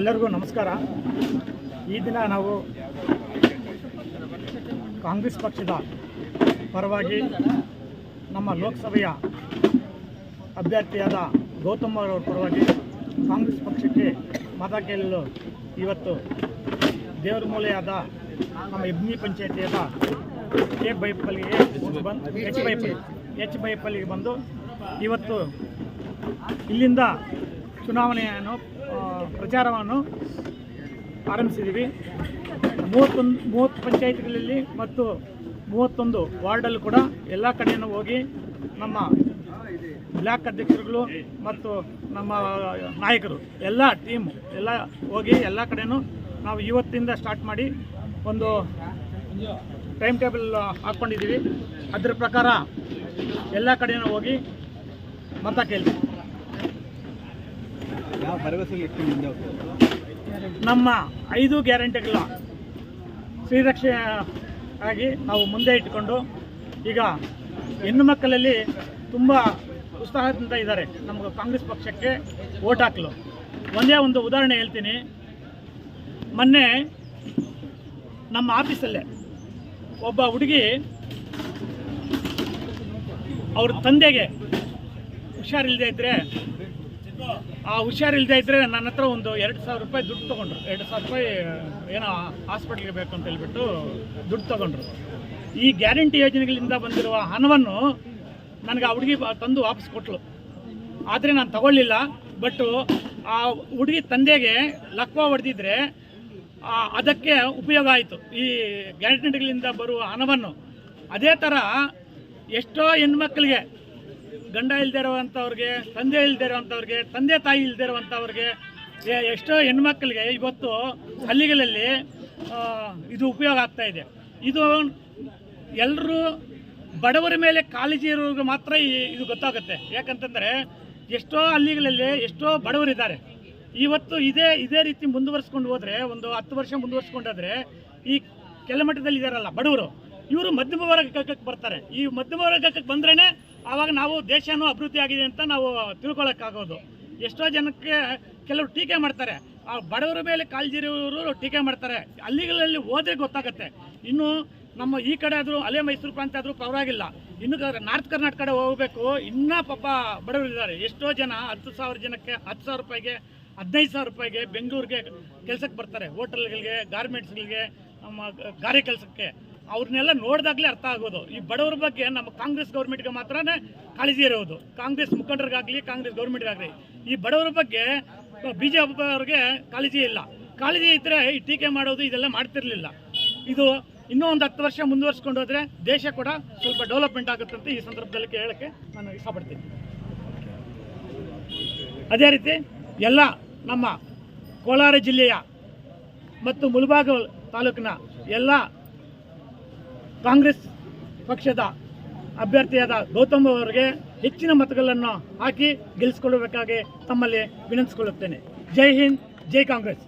ಎಲ್ಲರಿಗೂ ನಮಸ್ಕಾರ. ಈ ದಿನ ನಾವು ಕಾಂಗ್ರೆಸ್ ಪಕ್ಷದ ಪರವಾಗಿ ನಮ್ಮ ಲೋಕಸಭೆಯ ಅಭ್ಯರ್ಥಿಯಾದ ಗೌತಮ್ ಅವರ ಪರವಾಗಿ ಕಾಂಗ್ರೆಸ್ ಪಕ್ಷಕ್ಕೆ ಮತ ಕೇಳಲು ಇವತ್ತು ದೇವರ ಮೂಲೆಯಾದ ನಮ್ಮ ಇಬ್ನಿ ಪಂಚಾಯತಿಯಾದ ಕೆ ಬೈಪಲ್ಲಿಗೆ ಬಂದು, ಎಚ್ ಬೈಪಲ್ಲಿ ಎಚ್ ಬೈಪಲ್ಲಿಗೆ ಬಂದು ಇವತ್ತು ಇಲ್ಲಿಂದ ಚುನಾವಣೆಯನ್ನು ಪ್ರಚಾರವನ್ನು ಆರಂಭಿಸಿದ್ದೀವಿ. ಮೂವತ್ತೊಂದು, ಮೂವತ್ತು ಪಂಚಾಯತ್ಗಳಲ್ಲಿ ಮತ್ತು ಮೂವತ್ತೊಂದು ವಾರ್ಡಲ್ಲೂ ಕೂಡ ಎಲ್ಲ ಕಡೆಯೂ ಹೋಗಿ ನಮ್ಮ ಬ್ಲಾಕ್ ಅಧ್ಯಕ್ಷರುಗಳು ಮತ್ತು ನಮ್ಮ ನಾಯಕರು, ಎಲ್ಲ ಟೀಮ್ ಎಲ್ಲ ಹೋಗಿ ಎಲ್ಲ ಕಡೆಯೂ ನಾವು ಇವತ್ತಿಂದ ಸ್ಟಾರ್ಟ್ ಮಾಡಿ ಒಂದು ಟೈಮ್ ಟೇಬಲ್ ಹಾಕ್ಕೊಂಡಿದ್ದೀವಿ. ಅದರ ಪ್ರಕಾರ ಎಲ್ಲ ಕಡೆಯೂ ಹೋಗಿ ಮತ ಕೇಳ್ತೀವಿ. ನಮ್ಮ ಐದು ಗ್ಯಾರಂಟಿಗಳ ಶ್ರೀರಕ್ಷೆ ಆಗಿ ನಾವು ಮುಂದೆ ಇಟ್ಕೊಂಡು ಈಗ ಹೆಣ್ಣು ಮಕ್ಕಳಲ್ಲಿ ತುಂಬ ಉತ್ಸಾಹದಿಂದ ಇದ್ದಾರೆ. ನಮಗೆ ಕಾಂಗ್ರೆಸ್ ಪಕ್ಷಕ್ಕೆ ಓಟ್ ಹಾಕಲು. ಒಂದೇ ಒಂದು ಉದಾಹರಣೆ ಹೇಳ್ತೀನಿ. ಮೊನ್ನೆ ನಮ್ಮ ಆಫೀಸಲ್ಲೇ ಒಬ್ಬ ಹುಡುಗಿ ಅವ್ರ ತಂದೆಗೆ ಹುಷಾರಿಲ್ಲದೆ ಇದ್ದರೆ ಆ ಹುಷಾರಿಲ್ಲದೆ ಇದ್ದರೆ ನನ್ನ ಹತ್ರ ಒಂದು ಎರಡು ಸಾವಿರ ರೂಪಾಯಿ ದುಡ್ಡು ತೊಗೊಂಡ್ರು. ಎರಡು ಸಾವಿರ ರೂಪಾಯಿ ಏನೋ ಹಾಸ್ಪಿಟ್ಲಿಗೆ ಬೇಕು ಅಂತ ಹೇಳ್ಬಿಟ್ಟು ದುಡ್ಡು ತೊಗೊಂಡ್ರು. ಈ ಗ್ಯಾರಂಟಿ ಯೋಜನೆಗಳಿಂದ ಬಂದಿರುವ ಹಣವನ್ನು ನನಗೆ ಆ ಹುಡುಗಿ ತಂದು ವಾಪಸ್ ಕೊಟ್ಟಳು ಆದರೆ ನಾನು ತಗೊಳ್ಳಿಲ್ಲ. ಬಟ್ಟು ಆ ಹುಡುಗಿ ತಂದೆಗೆ ಲಕ್ವ ಹೊಡೆದಿದ್ರೆ ಅದಕ್ಕೆ ಉಪಯೋಗ ಆಯಿತು. ಈ ಗ್ಯಾರಂಟಿಗಳಿಂದ ಬರುವ ಹಣವನ್ನು. ಅದೇ ಥರ ಎಷ್ಟೋ ಹೆಣ್ಮಕ್ಳಿಗೆ ಗಂಡ ಇಲ್ದೇ ಇರುವಂಥವ್ರಿಗೆ ತಂದೆ ಇಲ್ಲದೆ ಇರುವಂಥವ್ರಿಗೆ ತಂದೆ ತಾಯಿ ಇಲ್ಲದೆ ಇರುವಂಥವ್ರಿಗೆ ಎಷ್ಟೋ ಹೆಣ್ಮಕ್ಳಿಗೆ ಇವತ್ತು ಹಳ್ಳಿಗಳಲ್ಲಿ ಇದು ಉಪಯೋಗ ಆಗ್ತಾ ಇದೆ. ಇದು ಎಲ್ಲರೂ ಬಡವರ ಮೇಲೆ ಕಾಳಜಿ ಇರೋರಿಗೆ ಮಾತ್ರ ಇದು ಗೊತ್ತಾಗುತ್ತೆ. ಯಾಕಂತಂದರೆ ಎಷ್ಟೋ ಹಳ್ಳಿಗಳಲ್ಲಿ ಎಷ್ಟೋ ಬಡವರಿದ್ದಾರೆ. ಇವತ್ತು ಇದೇ ಇದೇ ರೀತಿ ಮುಂದುವರ್ಸ್ಕೊಂಡು ಹೋದರೆ, ಒಂದು ಹತ್ತು ವರ್ಷ ಮುಂದುವರಿಸ್ಕೊಂಡಾದ್ರೆ ಈ ಕೆಳಮಟ್ಟದಲ್ಲಿ ಇದಾರಲ್ಲ ಬಡವರು, ಇವರು ಮಧ್ಯಮ ವರ್ಗಕ್ಕೆ ಬರ್ತಾರೆ. ಈ ಮಧ್ಯಮ ವರ್ಗಕ್ಕೆ ಬಂದ್ರೇ ಆವಾಗ ನಾವು ದೇಶನೂ ಅಭಿವೃದ್ಧಿ ಆಗಿದೆ ಅಂತ ನಾವು ತಿಳ್ಕೊಳಕ್ಕಾಗೋದು. ಎಷ್ಟೋ ಜನಕ್ಕೆ ಕೆಲವರು ಟೀಕೆ ಮಾಡ್ತಾರೆ. ಆ ಬಡವರ ಮೇಲೆ ಕಾಳಜಿ ಇರೋರು ಟೀಕೆ ಮಾಡ್ತಾರೆ. ಅಲ್ಲಿಗಳಲ್ಲಿ ಹೋದ್ರೆ ಗೊತ್ತಾಗುತ್ತೆ. ಇನ್ನು ನಮ್ಮ ಈ ಕಡೆ ಆದರೂ ಅಲೆ ಮೈಸೂರು ಪ್ರಾಂತ್ಯ ಆದರೂ ಪರವಾಗಿಲ್ಲ. ಇನ್ನು ನಾರ್ತ್ ಕರ್ನಾಟಕ ಕಡೆ ಹೋಗಬೇಕು. ಇನ್ನೂ ಪಾಪ ಬಡವರು ಇದ್ದಾರೆ. ಎಷ್ಟೋ ಜನ ಹತ್ತು ಸಾವಿರ ಜನಕ್ಕೆ, ಹತ್ತು ಸಾವಿರ ರೂಪಾಯಿಗೆ, ಹದಿನೈದು ಸಾವಿರ ರೂಪಾಯಿಗೆ ಬೆಂಗಳೂರಿಗೆ ಕೆಲಸಕ್ಕೆ ಬರ್ತಾರೆ. ಹೋಟೆಲ್ಗಳಿಗೆ, ಗಾರ್ಮೆಂಟ್ಸ್ಗಳಿಗೆ, ನಮ್ಮ ಗಾರೆ ಕೆಲಸಕ್ಕೆ. ಅವ್ರನ್ನೆಲ್ಲ ನೋಡಿದಾಗಲೇ ಅರ್ಥ ಆಗೋದು. ಈ ಬಡವರ ಬಗ್ಗೆ ನಮ್ಮ ಕಾಂಗ್ರೆಸ್ ಗೌರ್ಮೆಂಟ್ಗೆ ಮಾತ್ರನೇ ಕಾಳಜಿ ಇರೋದು. ಕಾಂಗ್ರೆಸ್ ಮುಖಂಡರಿಗಾಗಲಿ, ಕಾಂಗ್ರೆಸ್ ಗೌರ್ಮೆಂಟ್ಗಾಗಲಿ. ಈ ಬಡವರ ಬಗ್ಗೆ ಬಿ ಜೆ ಅವ್ರಿಗೆ ಕಾಳಜಿ ಇಲ್ಲ. ಕಾಳಜಿ ಇದ್ದರೆ ಈ ಟೀಕೆ ಮಾಡೋದು ಇದೆಲ್ಲ ಮಾಡ್ತಿರ್ಲಿಲ್ಲ. ಇದು ಇನ್ನೂ ಒಂದು ಹತ್ತು ವರ್ಷ ಮುಂದುವರ್ಸ್ಕೊಂಡು ಹೋದ್ರೆ ದೇಶ ಕೂಡ ಸ್ವಲ್ಪ ಡೆವಲಪ್ಮೆಂಟ್ ಆಗುತ್ತೆ ಅಂತ ಈ ಸಂದರ್ಭದಲ್ಲಿ ಹೇಳೋಕ್ಕೆ ನಾನು ಇಷ್ಟಪಡ್ತೀನಿ. ಅದೇ ರೀತಿ ಎಲ್ಲ ನಮ್ಮ ಕೋಲಾರ ಜಿಲ್ಲೆಯ ಮತ್ತು ಮುಳಬಾಗ ತಾಲೂಕಿನ ಎಲ್ಲ ಕಾಂಗ್ರೆಸ್ ಪಕ್ಷದ ಅಭ್ಯರ್ಥಿಯಾದ ಗೌತಮ್ ಅವರಿಗೆ ಹೆಚ್ಚಿನ ಮತಗಳನ್ನು ಹಾಕಿ ಗೆಲ್ಲಿಸಿಕೊಳ್ಳಬೇಕಾಗಿ ತಮ್ಮಲ್ಲಿ ವಿನಂತಿಸಿಕೊಳ್ಳುತ್ತೇನೆ. ಜೈ ಹಿಂದ್, ಜೈ ಕಾಂಗ್ರೆಸ್.